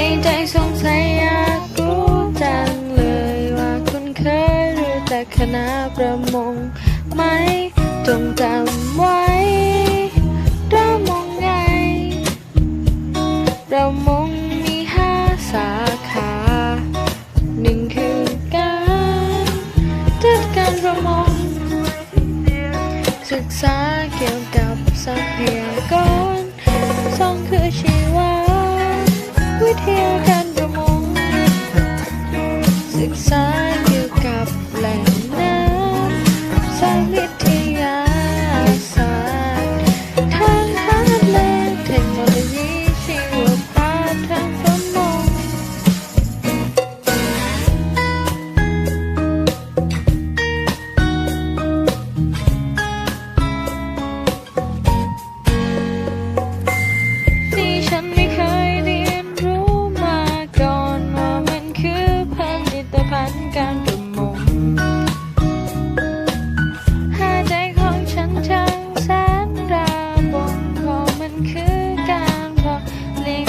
ในใจสงสัยอยากรู้จังเลยว่าคุณเคยรู้จักคณะประมงไหมจงจำไว้เรามองไง เรามงมีห้าสาขาหนึ่งคือการจัดการประมงศึกษาเกี่ยวกับทรัพยากรสองคือชี ศึก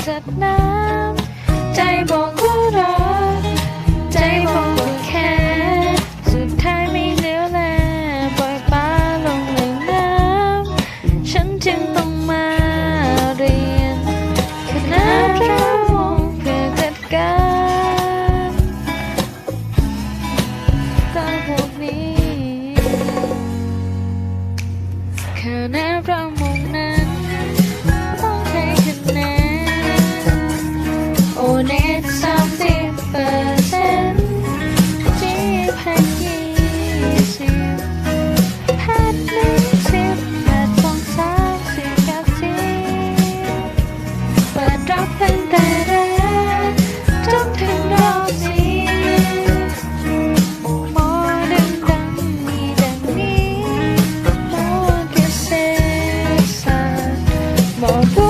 จาน้ำใจบอกว่ารอกใจบอกว่าแค่สุดท้ายไม่เหลือแลปล่อยปลาลงในน้ำฉันจึงต้องมาเรียนคณะระวงเพื่อจัดการก็พวกนี้คณะระวง Thank you.